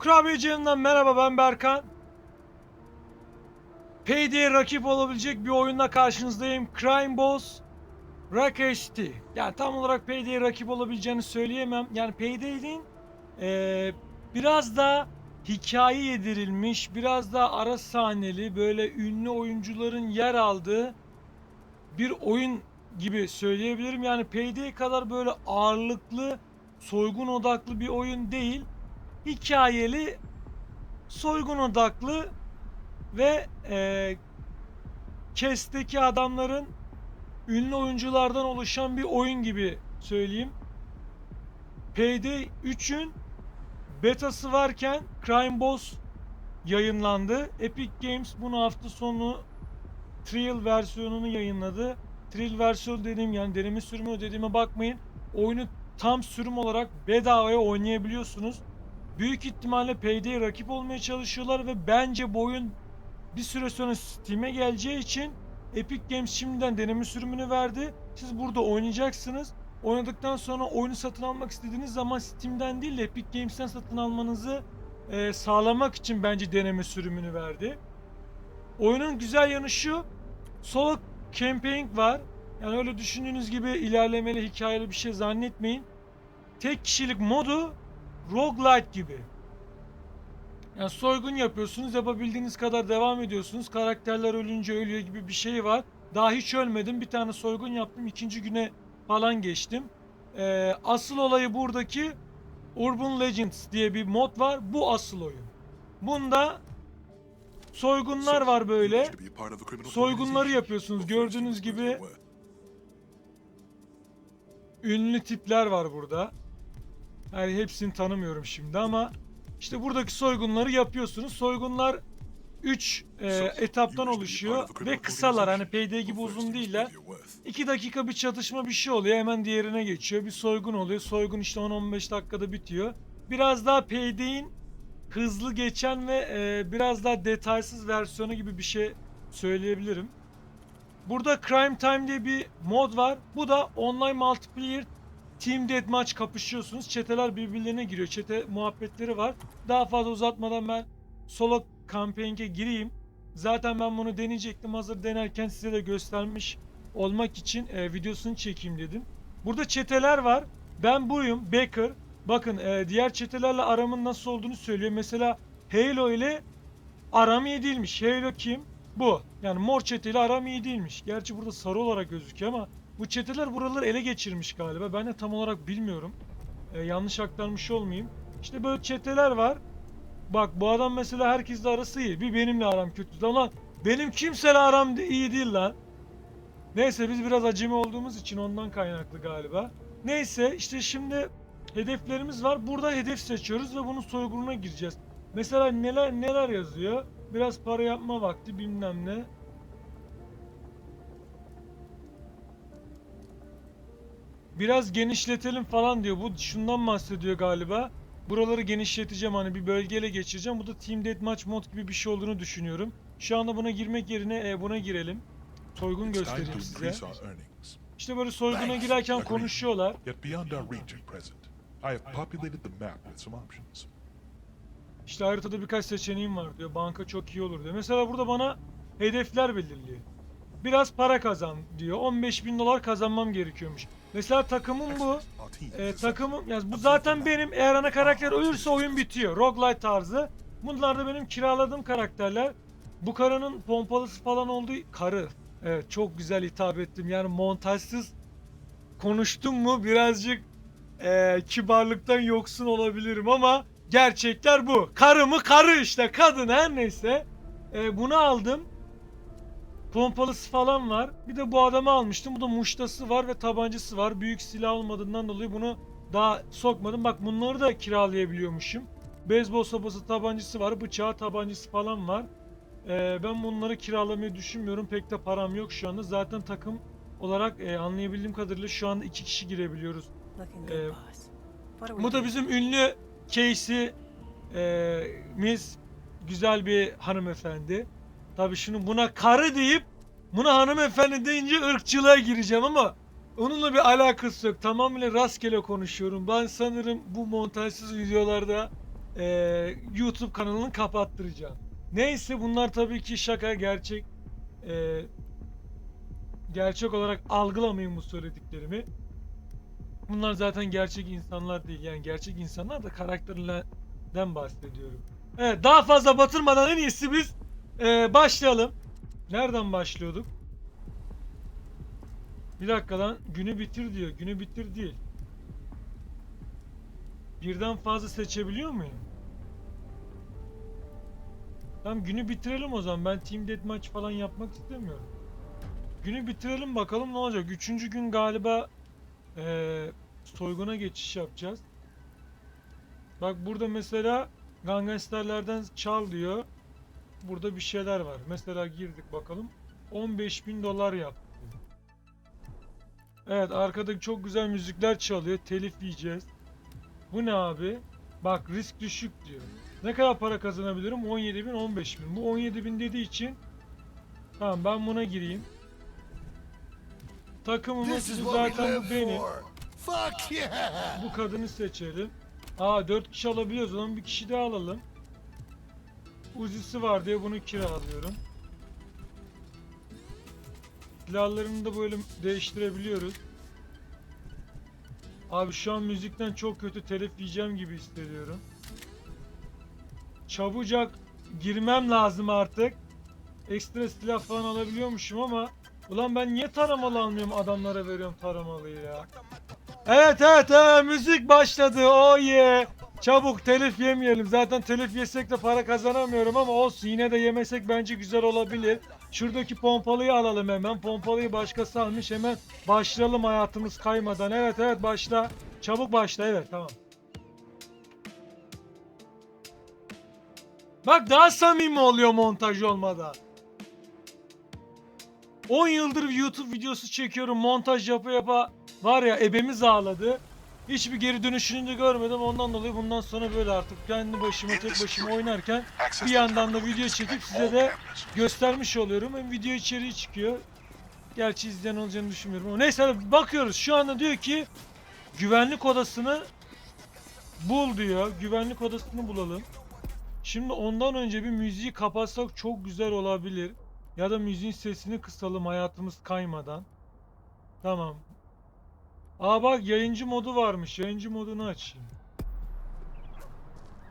Kurabiyeciğimden merhaba ben Berkan. Payday'e rakip olabilecek bir oyunla karşınızdayım. Crime Boss Rocket City. Yani tam olarak Payday'e rakip olabileceğini söyleyemem. Yani Payday'in eee biraz da hikaye yedirilmiş, biraz da ara sahneli, böyle ünlü oyuncuların yer aldığı bir oyun gibi söyleyebilirim. Yani Payday kadar böyle ağırlıklı, soygun odaklı bir oyun değil hikayeli, soygun odaklı ve e, Kest'teki adamların ünlü oyunculardan oluşan bir oyun gibi söyleyeyim. Payday 3'ün betası varken Crime Boss yayınlandı. Epic Games bunu hafta sonu Trial versiyonunu yayınladı. Trial versiyon dediğim yani deneme sürümü dediğime bakmayın. Oyunu tam sürüm olarak bedavaya oynayabiliyorsunuz. Büyük ihtimalle Payday'e rakip olmaya çalışıyorlar ve bence bu oyun bir süre sonra Steam'e geleceği için Epic Games şimdiden deneme sürümünü verdi. Siz burada oynayacaksınız. Oynadıktan sonra oyunu satın almak istediğiniz zaman Steam'den değil de Epic Games'ten satın almanızı e, sağlamak için bence deneme sürümünü verdi. Oyunun güzel yanı şu. Solo campaign var. Yani öyle düşündüğünüz gibi ilerlemeli hikayeli bir şey zannetmeyin. Tek kişilik modu roguelike gibi. Yani soygun yapıyorsunuz, yapabildiğiniz kadar devam ediyorsunuz. Karakterler ölünce ölüyor gibi bir şey var. Daha hiç ölmedim. Bir tane soygun yaptım. ikinci güne falan geçtim. Ee, asıl olayı buradaki Urban Legends diye bir mod var. Bu asıl oyun. Bunda soygunlar var böyle. Soygunları yapıyorsunuz gördüğünüz gibi. Ünlü tipler var burada. Yani hepsini tanımıyorum şimdi ama işte buradaki soygunları yapıyorsunuz. Soygunlar 3 etaptan oluşuyor ve kısalar hani Payday gibi uzun değiller. 2 dakika bir çatışma bir şey oluyor hemen diğerine geçiyor. Bir soygun oluyor. Soygun işte 10-15 dakikada bitiyor. Biraz daha Payday'in hızlı geçen ve e, biraz daha detaysız versiyonu gibi bir şey söyleyebilirim. Burada Crime Time diye bir mod var. Bu da online multiplayer Team Deathmatch kapışıyorsunuz. Çeteler birbirlerine giriyor. Çete muhabbetleri var. Daha fazla uzatmadan ben solo campaign'e gireyim. Zaten ben bunu deneyecektim. Hazır denerken size de göstermiş olmak için e, videosunu çekeyim dedim. Burada çeteler var. Ben buyum. Baker. Bakın e, diğer çetelerle aramın nasıl olduğunu söylüyor. Mesela Halo ile aram iyi değilmiş. Halo kim? Bu. Yani mor çeteyle aram iyi değilmiş. Gerçi burada sarı olarak gözüküyor ama bu çeteler buraları ele geçirmiş galiba. Ben de tam olarak bilmiyorum. Ee, yanlış aktarmış olmayayım. İşte böyle çeteler var. Bak bu adam mesela herkesle arası iyi. Bir benimle aram kötü. Lan benim kimseyle aram iyi değil lan. Neyse biz biraz acemi olduğumuz için ondan kaynaklı galiba. Neyse işte şimdi hedeflerimiz var. Burada hedef seçiyoruz ve bunun soygununa gireceğiz. Mesela neler neler yazıyor? Biraz para yapma vakti bilmem ne. Biraz genişletelim falan diyor. Bu şundan bahsediyor galiba. Buraları genişleteceğim hani bir bölgeyle geçireceğim. Bu da Team Deathmatch mod gibi bir şey olduğunu düşünüyorum. Şu anda buna girmek yerine e, buna girelim. Soygun göstereyim size. İşte böyle soyguna girerken konuşuyorlar. İşte haritada birkaç seçeneğim var diyor. Banka çok iyi olur diyor. Mesela burada bana hedefler belirliyor. Biraz para kazan diyor. 15 bin dolar kazanmam gerekiyormuş. Mesela takımım bu. E, takımım yani bu zaten benim eğer ana karakter ölürse oyun bitiyor. Roguelite tarzı. Bunlar da benim kiraladığım karakterler. Bu karının pompalısı falan olduğu karı. Evet çok güzel hitap ettim. Yani montajsız konuştum mu birazcık e, kibarlıktan yoksun olabilirim ama gerçekler bu. Karı mı karı işte kadın her neyse. E, bunu aldım. Pompalısı falan var. Bir de bu adamı almıştım. Bu da muştası var ve tabancası var. Büyük silah olmadığından dolayı bunu daha sokmadım. Bak bunları da kiralayabiliyormuşum. Beyzbol sopası tabancası var. Bıçağı tabancası falan var. Ee, ben bunları kiralamayı düşünmüyorum. Pek de param yok şu anda. Zaten takım olarak e, anlayabildiğim kadarıyla şu anda iki kişi girebiliyoruz. We Bu da bizim ünlü Casey e, Miss güzel bir hanımefendi. Tabii şunu buna karı deyip buna hanımefendi deyince ırkçılığa gireceğim ama onunla bir alakası yok. Tamamıyla rastgele konuşuyorum. Ben sanırım bu montajsız videolarda e, YouTube kanalını kapattıracağım. Neyse bunlar tabii ki şaka gerçek e, gerçek olarak algılamayın bu söylediklerimi. Bunlar zaten gerçek insanlar değil. Yani gerçek insanlar da karakterlerden bahsediyorum. Evet daha fazla batırmadan en iyisi biz e, başlayalım. Nereden başlıyorduk? Bir dakika lan günü bitir diyor. Günü bitir değil. Birden fazla seçebiliyor muyum? Tamam günü bitirelim o zaman. Ben Team Deathmatch falan yapmak istemiyorum. Günü bitirelim bakalım ne olacak. Üçüncü gün galiba eee, soyguna geçiş yapacağız. Bak burada mesela gangsterlerden çal diyor. Burada bir şeyler var. Mesela girdik bakalım. 15 bin dolar yaptı. Evet arkada çok güzel müzikler çalıyor. Telif yiyeceğiz. Bu ne abi? Bak risk düşük diyor. Ne kadar para kazanabilirim? 17 bin 15 bin. Bu 17 bin dediği için Tamam ben buna gireyim. Takımımız zaten bu benim. Bu kadını seçelim. Aa 4 kişi alabiliyoruz. O zaman bir kişi daha alalım. Uzisi var diye bunu kiralıyorum. Silahlarını da böyle değiştirebiliyoruz. Abi şu an müzikten çok kötü telif yiyeceğim gibi hissediyorum. Çabucak girmem lazım artık. Ekstra silah falan alabiliyormuşum ama Ulan ben niye taramalı almıyorum adamlara veriyorum taramalıyı ya. Evet evet evet müzik başladı. Oh yeah. Çabuk telif yemeyelim. Zaten telif yesek de para kazanamıyorum ama olsun. Yine de yemesek bence güzel olabilir. Şuradaki pompalıyı alalım hemen. Pompalıyı başkası almış. Hemen başlayalım hayatımız kaymadan. Evet evet başla. Çabuk başla. Evet tamam. Bak daha samimi oluyor montaj olmadan. 10 yıldır YouTube videosu çekiyorum. Montaj yapa yapa var ya ebemiz ağladı. Hiçbir geri dönüşünü de görmedim. Ondan dolayı bundan sonra böyle artık kendi başıma tek başıma oynarken bir yandan da video çekip size de göstermiş oluyorum. Hem video içeriği çıkıyor. Gerçi izleyen olacağını düşünmüyorum ama neyse bakıyoruz. Şu anda diyor ki güvenlik odasını bul diyor. Güvenlik odasını bulalım. Şimdi ondan önce bir müziği kapatsak çok güzel olabilir. Ya da müziğin sesini kısalım hayatımız kaymadan. Tamam. Aa bak yayıncı modu varmış. Yayıncı modunu açayım.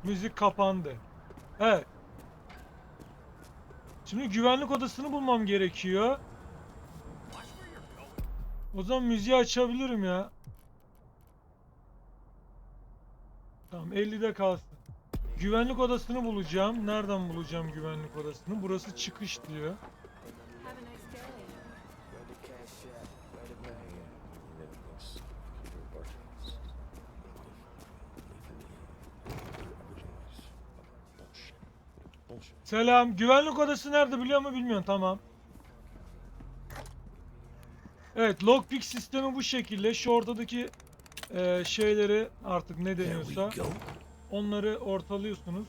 Müzik kapandı. Evet. Şimdi güvenlik odasını bulmam gerekiyor. O zaman müziği açabilirim ya. Tamam 50'de kalsın. Güvenlik odasını bulacağım. Nereden bulacağım güvenlik odasını? Burası çıkış diyor. Selam. Güvenlik odası nerede biliyor mu bilmiyorum. Tamam. Evet, lockpick sistemi bu şekilde. Şu ortadaki eee, şeyleri artık ne deniyorsa onları ortalıyorsunuz.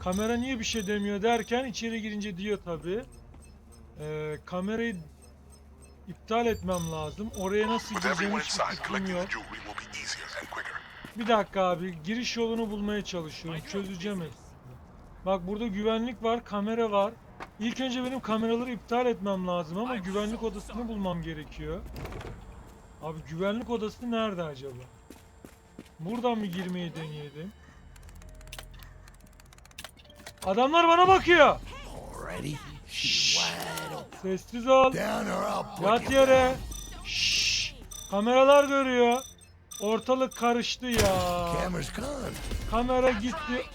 Kamera niye bir şey demiyor derken içeri girince diyor tabi. kamerayı iptal etmem lazım. Oraya nasıl With everyone gireceğim hiçbir inside, fikrim collecting yok. the jewelry will be easier and quicker. Bir dakika abi. Giriş yolunu bulmaya çalışıyorum. Çözeceğim hepsini. Bak burada güvenlik var, kamera var. İlk önce benim kameraları iptal etmem lazım ama güvenlik odasını bulmam gerekiyor. Abi güvenlik odası nerede acaba? Buradan mı girmeyi deneyelim? Adamlar bana bakıyor. Open. Sessiz ol. Yat yere. Şşş. Kameralar görüyor. Ortalık karıştı ya. Kamera gitti.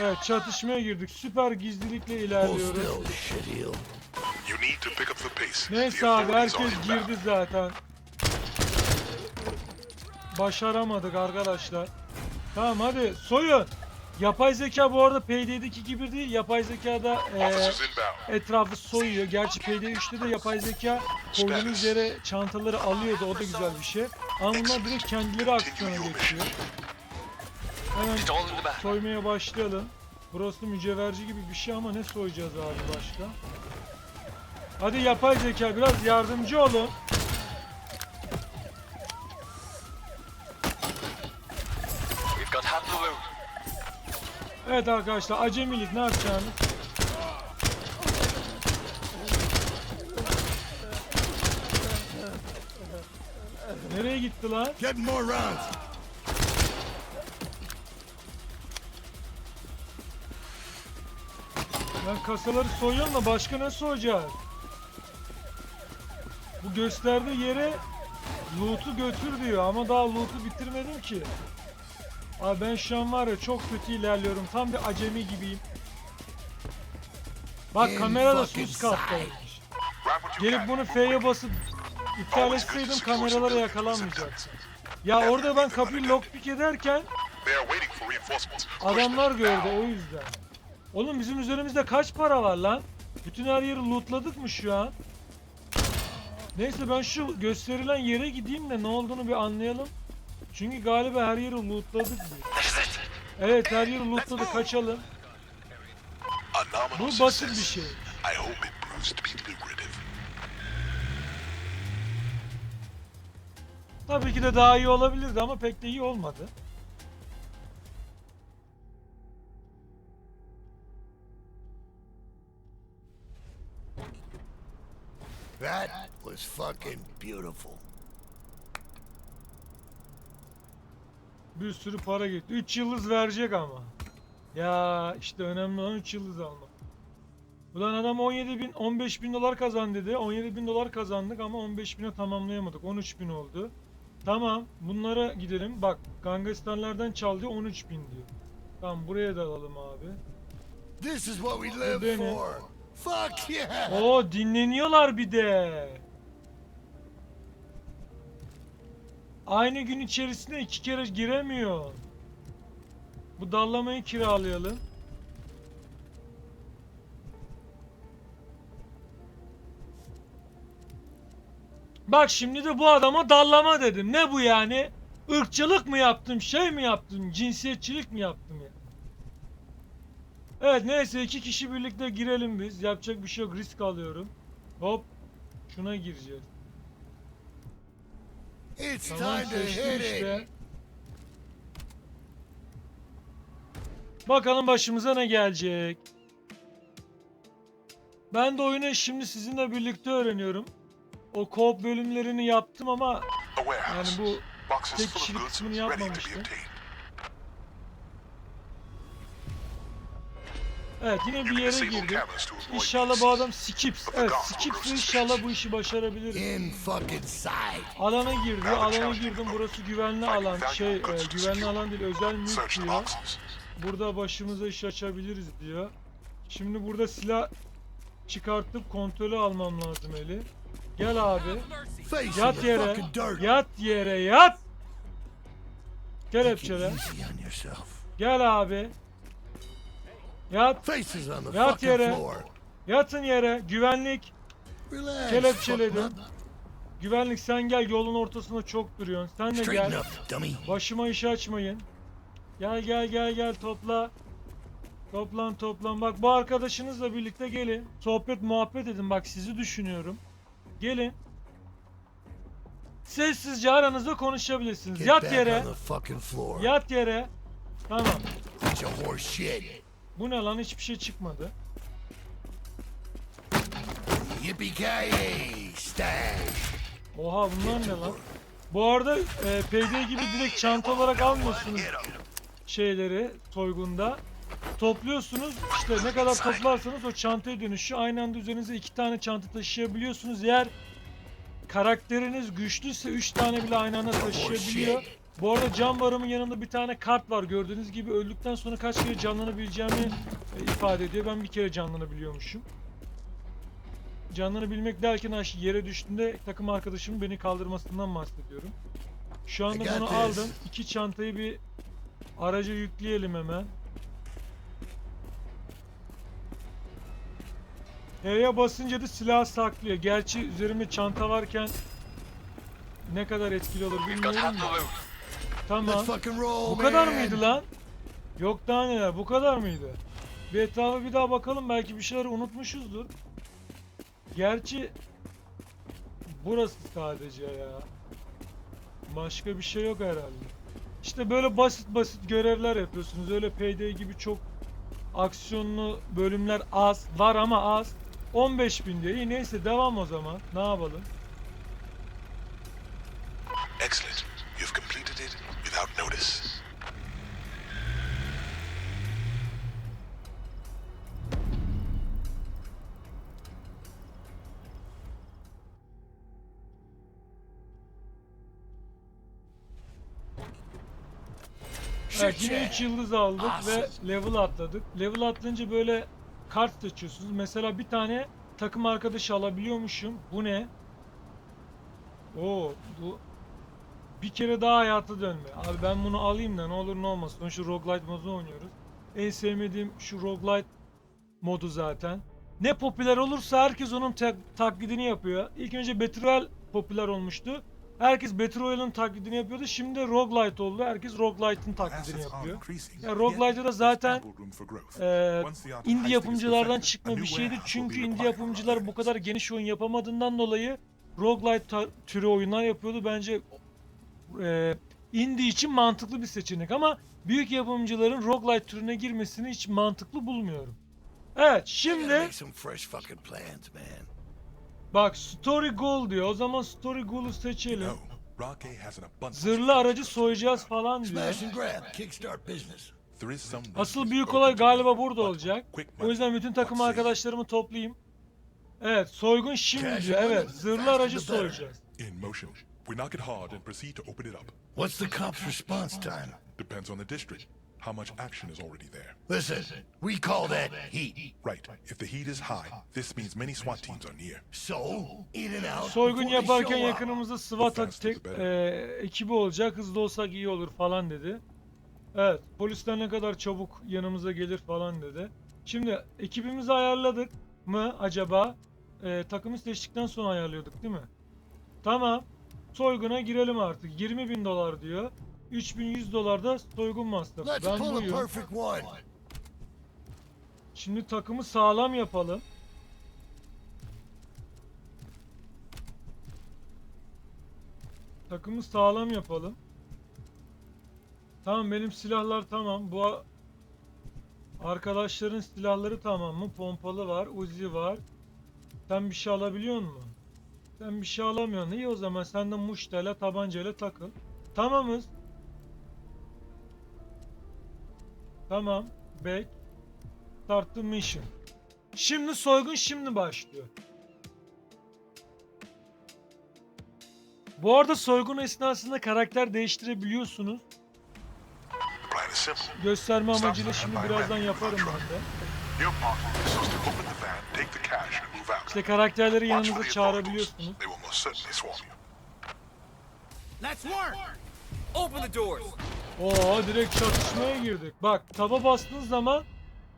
Evet çatışmaya girdik. Süper gizlilikle ilerliyoruz. You need to pick up the pace. Neyse abi herkes girdi zaten. Başaramadık arkadaşlar. Tamam hadi soyun. Yapay zeka bu arada Payday'deki gibi değil. Yapay zekada inbound. etrafı soyuyor. Gerçi Payday 3'te de yapay zeka koyduğunuz yere çantaları alıyordu. O da güzel bir şey. Ama bunlar direkt kendileri aksiyona geçiyor. Hemen soymaya başlayalım. Burası mücevherci gibi bir şey ama ne soyacağız abi başka? Hadi yapay zeka biraz yardımcı olun. Evet arkadaşlar acemilik ne yapacağını. Nereye gitti lan? Get more rounds. Ben kasaları soyuyorum da başka ne soyacağız? Bu gösterdiği yere loot'u götür diyor ama daha loot'u bitirmedim ki. Abi ben şu an var ya çok kötü ilerliyorum. Tam bir acemi gibiyim. Bak In kamera da sus kattaymış. Gelip bunu F'ye basıp iptal etseydim kameralara civilians and yakalanmayacak. citizens. Ya orada ben kapıyı lockpick ederken Adamlar gördü o yüzden. Oğlum bizim üzerimizde kaç para var lan? Bütün her yeri lootladık mı şu an? Neyse ben şu gösterilen yere gideyim de ne olduğunu bir anlayalım. Çünkü galiba her yeri lootladık biz. Evet her yeri lootladık kaçalım. Bu basit bir şey. Tabii ki de daha iyi olabilirdi ama pek de iyi olmadı. That was fucking beautiful. Bir sürü para gitti. 3 yıldız verecek ama. Ya işte önemli olan 3 yıldız almak. Ulan adam 17 bin, 15 bin dolar kazan dedi. 17 bin dolar kazandık ama 15 bine tamamlayamadık. 13 bin oldu. Tamam bunlara gidelim. Bak gangsterlerden çaldı 13 bin diyor. Tamam buraya da alalım abi. This is what we live for. Fuck yeah! Oo dinleniyorlar bir de. Aynı gün içerisinde iki kere giremiyor. Bu dallamayı kiralayalım. Bak şimdi de bu adama dallama dedim. Ne bu yani? Irkçılık mı yaptım, şey mi yaptım, cinsiyetçilik mi yaptım ya? Evet neyse iki kişi birlikte girelim biz. Yapacak bir şey yok. Risk alıyorum. Hop. Şuna gireceğiz. It's Tamam seçtim işte. Bakalım başımıza ne gelecek. Ben de oyunu şimdi sizinle birlikte öğreniyorum. O co-op bölümlerini yaptım ama yani bu tek kişilik kısmını yapmamıştım. Evet yine bir yere girdim. İnşallah bu adam skips. Evet skips inşallah bu işi başarabilir. Alana girdi. Alana girdim. Burası güvenli alan. Şey e, güvenli alan değil özel mülk diyor. Burada başımıza iş açabiliriz diyor. Şimdi burada silah çıkartıp kontrolü almam lazım Eli. Gel abi. Yat yere. Yat yere yat. On yourself. Gel abi. Yat. Yat yere. Yatın yere. Güvenlik. Nut. Güvenlik sen gel yolun ortasında çok duruyorsun. Sen de gel. Başıma iş açmayın. Gel gel gel gel topla. Toplan toplan. Bak bu arkadaşınızla birlikte gelin. Sohbet muhabbet edin. Bak sizi düşünüyorum. Gelin. Sessizce aranızda konuşabilirsiniz. Yat yere. Yat yere. Tamam. Bu ne lan hiçbir şey çıkmadı. Oha bunlar ne lan? Bu arada e, PD gibi direkt çanta olarak almıyorsunuz şeyleri soygunda. Topluyorsunuz işte ne kadar toplarsanız o çantaya dönüşüyor. Aynı anda üzerinize iki tane çanta taşıyabiliyorsunuz. Eğer karakteriniz güçlüyse üç tane bile aynı anda taşıyabiliyor. Bu arada can barımın yanında bir tane kart var. Gördüğünüz gibi öldükten sonra kaç kere canlanabileceğimi e, ifade ediyor. Ben bir kere canlanabiliyormuşum. Canlanabilmek derken aş- yere düştüğünde takım arkadaşımın beni kaldırmasından bahsediyorum. Şu anda bunu aldım. İki çantayı bir araca yükleyelim hemen. E'ye basınca da silah saklıyor. Gerçi üzerimde çanta varken ne kadar etkili olur bilmiyorum da. Tamam. Bu kadar mıydı lan? Yok daha neler. Bu kadar mıydı? Bir etrafa bir daha bakalım. Belki bir şeyler unutmuşuzdur. Gerçi burası sadece ya. Başka bir şey yok herhalde. İşte böyle basit basit görevler yapıyorsunuz. Öyle PD gibi çok Aksiyonlu bölümler az. Var ama az. 15 bin diyor. İyi neyse devam o zaman. Ne yapalım? 3 yıldız aldık ve Awesome. level atladık. Level atlayınca böyle kart seçiyorsunuz. Mesela bir tane takım arkadaşı alabiliyormuşum. Bu ne? Oo bu bir kere daha hayata dönme. Abi ben bunu alayım da ne olur ne olmaz. Sonuçta roguelite modu oynuyoruz. En sevmediğim şu roguelite modu zaten. Ne popüler olursa herkes onun tak- taklidini yapıyor. İlk önce Battle Royale popüler olmuştu. Herkes Battle Royale'ın taklidini yapıyordu. Şimdi roguelite oldu. Herkes roguelite'ın taklidini yapıyor. Ya roguelite'da da zaten Ee, indie yapımcılardan çıkma bir şeydi. Çünkü indie yapımcılar bu kadar geniş oyun yapamadığından dolayı roguelite türü oyunlar yapıyordu. Bence e, indie için mantıklı bir seçenek ama büyük yapımcıların roguelite türüne girmesini hiç mantıklı bulmuuyorum. Evet şimdi bak Story Goal diyor. O zaman Story Goal'u seçelim. No, Rocky has an abundance. Zırhlı aracı soyacağız falan diyor. Smash and grab, kickstart business. There is some Asıl büyük olay galiba burada olacak. O yüzden bütün takım arkadaşlarımı toplayayım. Evet, soygun şimdi diyor. Evet, zırhlı aracı soyacağız. In motion. We knock it hard and proceed to open it up. What's the cop's response time? Depends on the district. How much action is already there. Listen, we call that heat. Right. If the heat is high, this means many SWAT teams are near. So, in and out. Soygun yaparken yakınımızda SWAT tek, e, ekibi olacak. Hızlı olsak iyi olur falan dedi. Evet, polisler ne kadar çabuk yanımıza gelir falan dedi. Şimdi ekibimizi ayarladık mı acaba? E, takımı seçtikten sonra ayarlıyorduk değil mi? Tamam. Soyguna girelim artık. 20 bin dolar diyor. 3100 dolar da soygun masrafı. Ben buyum. Şimdi takımı sağlam yapalım. Takımı sağlam yapalım. Tamam benim silahlar tamam. Bu arkadaşların silahları tamam mı? Pompalı var, Uzi var. Sen bir şey alabiliyor musun? Sen bir şey alamıyorsun. İyi o zaman sen de muştayla tabancayla takıl. Tamamız. Tamam. Back. Start the mission. Şimdi soygun şimdi başlıyor. Bu arada soygun esnasında karakter değiştirebiliyorsunuz. Gösterme amacıyla şimdi birazdan yaparım ben de. İşte karakterleri yanınıza çağırabiliyorsunuz. Let's work! Open the doors! Oo direkt çatışmaya girdik. Bak taba bastığınız zaman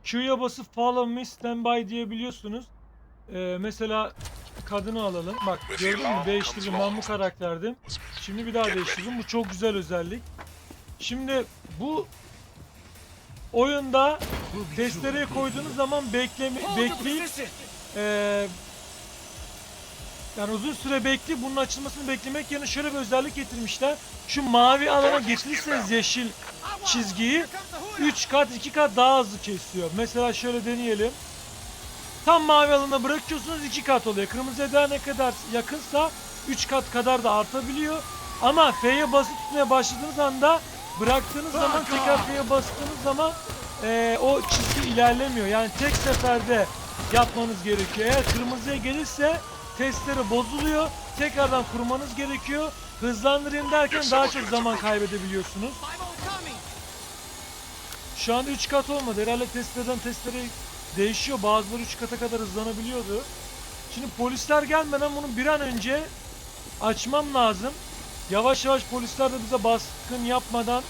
Q'ya basıp follow me standby diyebiliyorsunuz. Ee, mesela kadını alalım. Bak gördün mü değiştirdim ben bu karakterdim. Şimdi bir daha değiştirdim. Bu çok güzel özellik. Şimdi bu oyunda testereye koyduğunuz zaman bekleme, bekleyip position! Yani uzun süre bekli bunun açılmasını beklemek yerine şöyle bir özellik getirmişler. Şu mavi alana getirirseniz yeşil çizgiyi 3 kat 2 kat daha hızlı kesiyor. Mesela şöyle deneyelim. Tam mavi alana bırakıyorsunuz 2 kat oluyor. Kırmızıya daha ne kadar yakınsa 3 kat kadar da artabiliyor. Ama F'ye basıp tutmaya başladığınız anda bıraktığınız zaman tekrar F'ye bastığınız zaman eee, o çizgi ilerlemiyor. Yani tek seferde yapmanız gerekiyor. Eğer kırmızıya gelirse testleri bozuluyor. Tekrardan kurmanız gerekiyor. Hızlandırayım derken daha çok zaman kaybedebiliyorsunuz. Şu anda 3 kat olmadı. Herhalde testlerden testlere değişiyor. Bazıları 3 kata kadar hızlanabiliyordu. Şimdi polisler gelmeden bunu bir an önce açmam lazım. Yavaş yavaş polisler de bize baskın yapmadan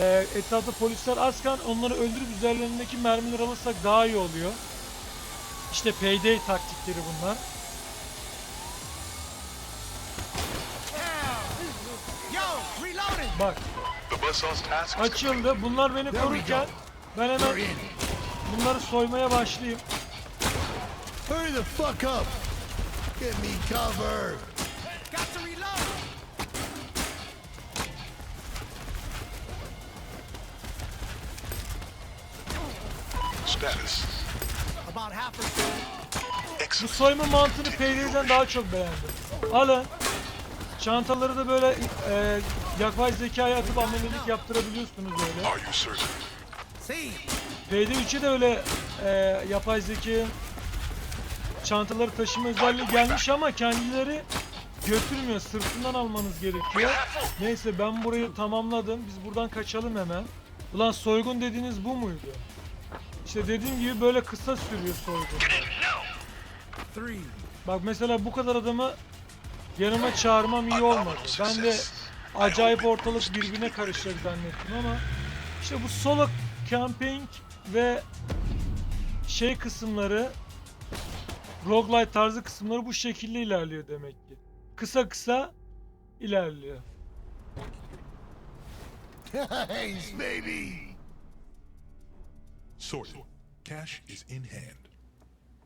e, etrafta polisler azken onları öldürüp üzerlerindeki mermileri alırsak daha iyi oluyor. İşte payday taktikleri bunlar. Bak açıldı. Bunlar beni korurken ben hemen bunları soymaya başlayayım. Hurry the fuck up. Get me cover. Got to reload! Status. About half a Bu soyma mantığını Payday'den daha çok beğendim. Alın. Çantaları da böyle e, yapay zekaya atıp amelelik yaptırabiliyorsunuz böyle. Are you certain? See, Payday 3'e de öyle e, yapay zeka çantaları taşıma özelliği gelmiş ama kendileri götürmüyor. Sırtından almanız gerekiyor. Neyse ben burayı tamamladım. Biz buradan kaçalım hemen. Ulan soygun dediğiniz bu muydu? İşte dediğim gibi böyle kısa sürüyor soygun. Bak mesela bu kadar adamı yanıma çağırmam iyi olmadı. Ben de acayip ortalık birbirine karışacak zannettim ama işte bu solo camping ve şey kısımları roguelite tarzı kısımları bu şekilde ilerliyor demek ki. Kısa kısa ilerliyor. Thanks, baby. Sorted. Cash is in hand.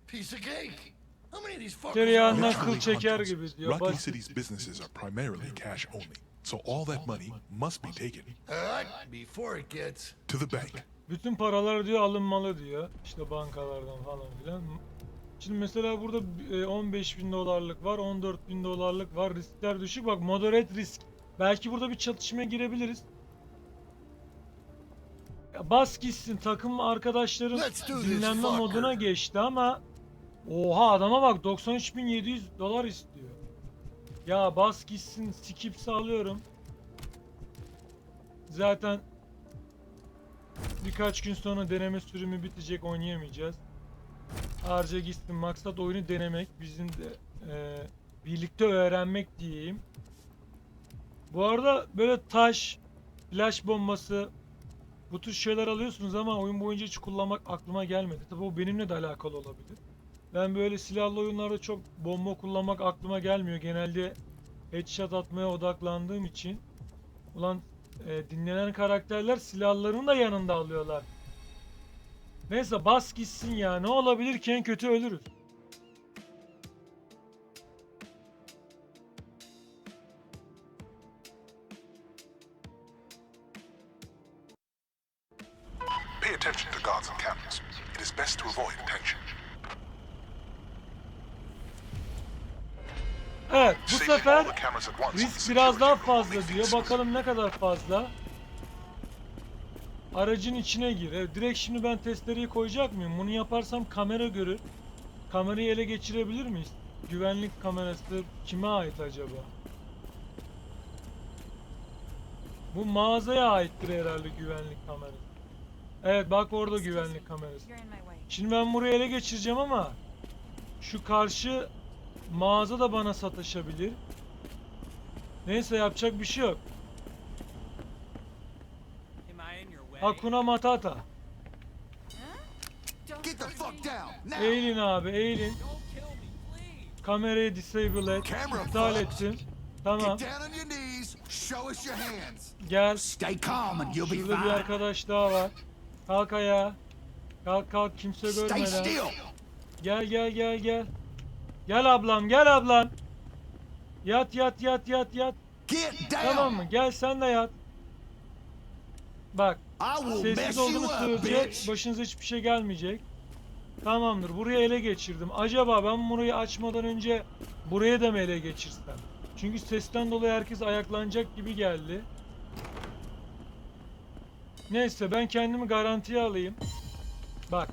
Piece of cake. How many of these fuckers? Tereyağından kıl çeker gibi diyor. Rocky. City's businesses are primarily cash only, so all that money must be taken before it gets. to the bank. Bütün paralar diyor alınmalı diyor. İşte bankalardan falan filan. Şimdi mesela burada e, 15 bin dolarlık var, 14 bin dolarlık var. Riskler düşük. Bak moderate risk. Belki burada bir çatışmaya girebiliriz. Ya bas gitsin takım arkadaşlarım Let's do this, dinlenme fucker. moduna geçti ama Oha adama bak 93.700 dolar istiyor. Ya bas gitsin skip sağlıyorum. Zaten Birkaç gün sonra deneme sürümü bitecek oynayamayacağız. Harca gitsin maksat oyunu denemek bizim de e, birlikte öğrenmek diyeyim. Bu arada böyle taş, flash bombası bu tür şeyler alıyorsunuz ama oyun boyunca hiç kullanmak aklıma gelmedi. Tabi o benimle de alakalı olabilir. Ben böyle silahlı oyunlarda çok bomba kullanmak aklıma gelmiyor. Genelde headshot atmaya odaklandığım için. Ulan e, dinlenen karakterler silahlarını da yanında alıyorlar. Neyse bas gitsin ya. Ne olabilir ki en kötü ölürüz. Sefer risk biraz daha fazla diyor. Bakalım ne kadar fazla. Aracın içine gir. Evet, direkt şimdi ben testereyi koyacak mıyım? Bunu yaparsam kamera görür. Kamerayı ele geçirebilir miyiz? Güvenlik kamerası kime ait acaba? Bu mağazaya aittir herhalde güvenlik kamerası. Evet bak orada güvenlik kamerası. Şimdi ben burayı ele geçireceğim ama şu karşı mağaza da bana sataşabilir. Neyse yapacak bir şey yok. Hakuna Matata. Eğilin abi eğilin. Kamerayı disable et. İptal ettim. Tamam. Gel. Şurada bir arkadaş daha var. Kalk ayağa. Kalk kalk kimse Stay görmeden. still. Gel gel gel gel. Gel ablam gel ablam. Yat yat yat yat yat. Tamam mı? Gel sen de yat. Bak Sessiz olduğunuz sürece başınıza hiçbir şey gelmeyecek. Tamamdır. Buraya ele geçirdim. Acaba ben burayı açmadan önce buraya da mı ele geçirsem? Çünkü sesten dolayı herkes ayaklanacak gibi geldi. Neyse ben kendimi garantiye alayım. Bak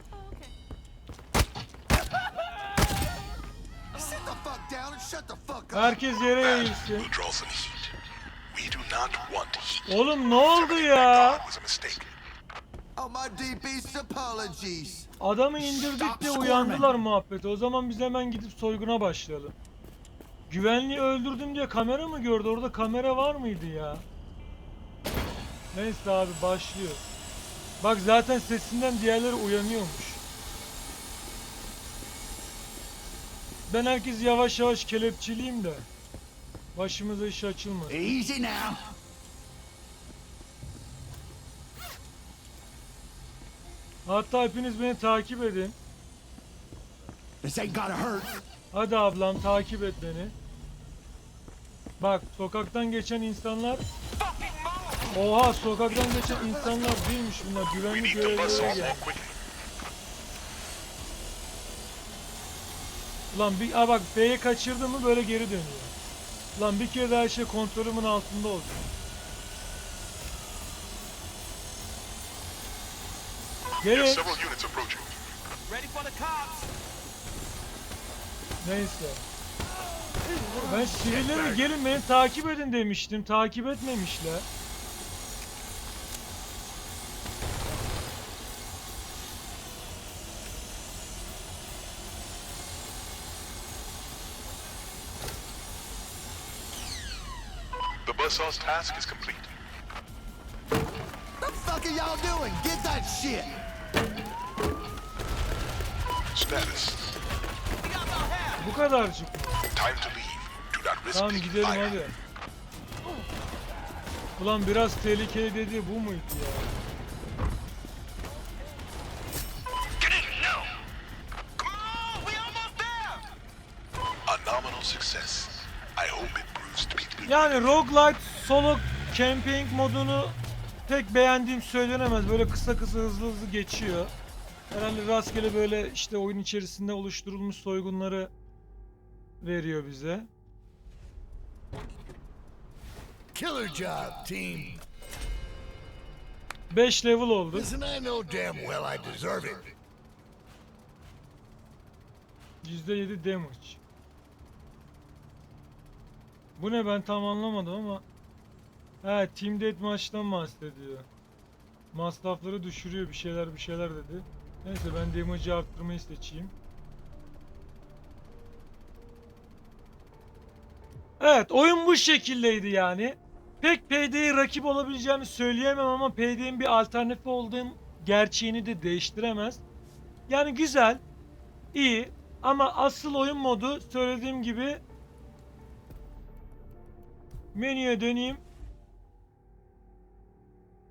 herkes yere eğilsin. We'll draw some heat. We do not want heat. Oğlum ne oldu ya? Adamı indirdik de uyandılar muhabbeti. O zaman biz hemen gidip soyguna başlayalım. Güvenliği öldürdüm diye kamera mı gördü? Orada kamera var mıydı ya? Neyse abi başlıyor. Bak zaten sesinden diğerleri uyanıyormuş. Ben herkes yavaş yavaş kelepçeliyim de. Başımıza iş açılmasın. Easy now. Hatta hepiniz beni takip edin. This ain't gotta hurt. Hadi ablam takip et beni. Bak sokaktan geçen insanlar Oha sokaktan geçen insanlar değilmiş bunlar We güvenlik need the bus görevlileri off gel. more quickly. Ulan bir aa bak B'ye kaçırdı mı böyle geri dönüyor. Ulan bir kere daha şey kontrolümün altında olacak. Cops. Neyse. Ben sivillere gelin beni takip edin demiştim. Takip etmemişler. The buzzsaw's task is complete. The fuck are y'all doing? Get that shit! Status. Bu kadarcık. Time to leave. Do not risk Tamam gidelim hadi. Ulan biraz tehlikeli dedi bu muydu ya? Yani roguelite solo camping modunu pek beğendiğim söylenemez. Böyle kısa kısa hızlı hızlı geçiyor. Herhalde rastgele böyle işte oyun içerisinde oluşturulmuş soygunları veriyor bize. Killer job, team. 5 level oldu. Listen, I know damn well I deserve it. %7 damage. Bu ne ben tam anlamadım ama. He Team Deathmatch'tan bahsediyor. Masrafları düşürüyor bir şeyler bir şeyler dedi. Neyse ben damage'ı arttırmayı seçeyim. Evet oyun bu şekildeydi yani. Pek PD'ye rakip olabileceğimi söyleyemem ama PD'nin bir alternatifi olduğum gerçeğini de değiştiremez. Yani güzel, iyi ama asıl oyun modu söylediğim gibi menüye döneyim.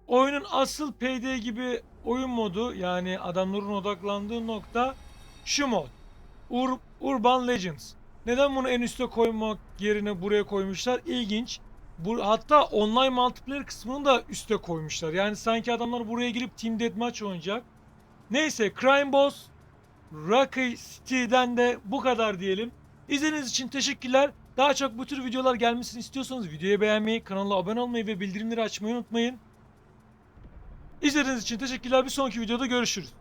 Oyunun asıl PD gibi oyun modu yani adamların odaklandığı nokta şu mod. Ur- Urban Legends. Neden bunu en üste koymak yerine buraya koymuşlar? İlginç. Bu, hatta online multiplayer kısmını da üste koymuşlar. Yani sanki adamlar buraya girip Team Deathmatch oynayacak. Neyse Crime Boss Rocky City'den de bu kadar diyelim. İzlediğiniz için teşekkürler. Daha çok bu tür videolar gelmesini istiyorsanız videoyu beğenmeyi, kanala abone olmayı ve bildirimleri açmayı unutmayın. İzlediğiniz için teşekkürler. Bir sonraki videoda görüşürüz.